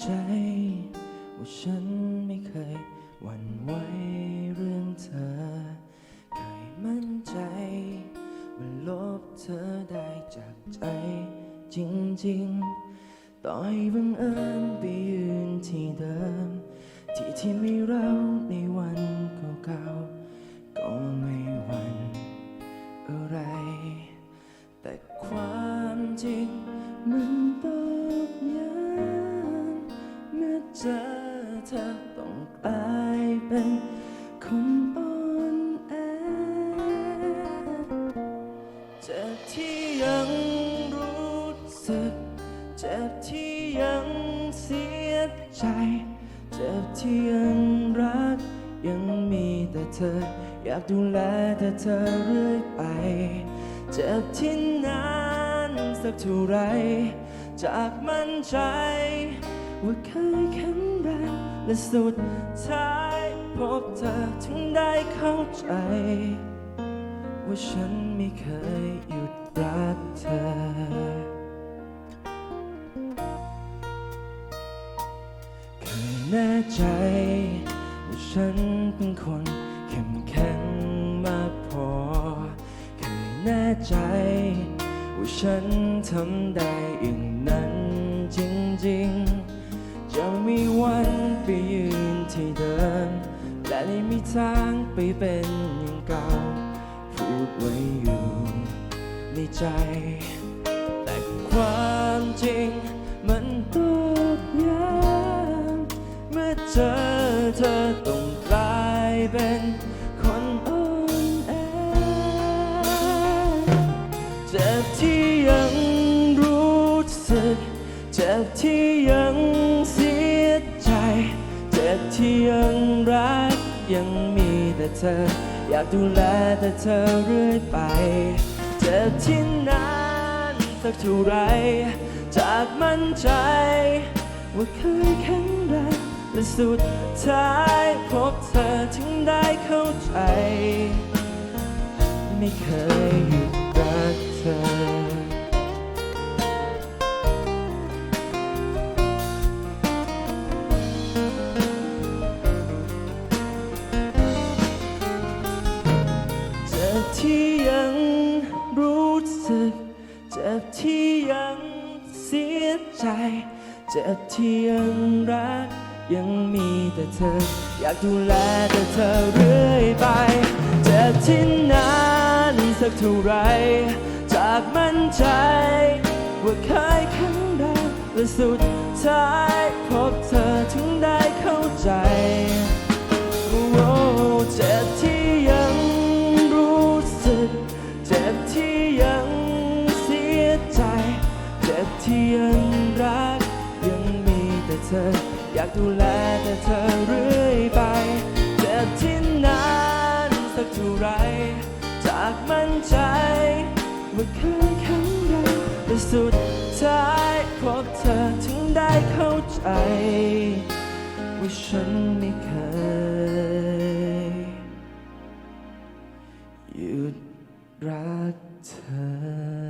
ใจ ว่าฉันไม่เคยหวั่นไหวเรื่องเธอ เคยมั่นใจ ว่าลบเธอได้จากใจจริงๆ ต่อยบังเอิญไปยืนที่เดิม ที่ที่มีเราในวันเก่า เจอเธอต้องกลายเป็นคนอ่อนแอเจ็บที่ยังรู้สึก เจ็บที่ยังเสียใจ เจ็บที่ยังรัก ยังมีแต่เธอ อยากดูแลแต่เธอเรื่อยไป เจ็บที่นานสักเท่าไร จากมั่นใจ ว่าเคยแข็งแรงและสุดท้ายพบเธอถึงได้เข้าใจ ว่าฉันไม่เคยหยุดรักเธอ เคยแน่ใจ ว่าฉันเป็นคนเข้มแข็งมากพอ เคยแน่ใจ ว่าฉันทำได้อย่างนั้นจริงๆ จะมีวันไปยืนที่เดิมและไม่มีทางไปเป็นอย่างเก่า พูดไว้อยู่ในใจ แต่ความจริงมันตอกย้ำเมื่อเจอเธอต้องกลายเป็นคนอ่อนแอเจ็บที่ยังรู้สึก เจ็บที่ยัง ที่ยังรักยังมีแต่เธอ อยากดูแลแต่เธอเรื่อยไปเจ็บที่นานสักเท่าไร จากมั่นใจว่าเคยแข็งแรงและสุดท้ายพบเธอถึงได้เข้าใจ ไม่เคยหยุดรักเธอ ที่ยังรู้สึก เจ็บที่ยังเสียใจ เจ็บที่ยังรัก ยังมีแต่เธอ อยากดูแลแต่เธอเรื่อยไป เจ็บที่นานสักเท่าไร จากมั่นใจ ว่าเคยแข็งแรงและสุดท้ายพบเธอถึงได้เข้าใจ ยังรัก ยังมีแต่เธอ อยากดูแลแต่เธอเรื่อยไปเจ็บที่นานสักเท่าไรจากมั่นใจว่าเคยแข็งแรงแต่สุดท้ายพบเธอถึงได้เข้าใจว่าฉันไม่เคยหยุดรักเธอ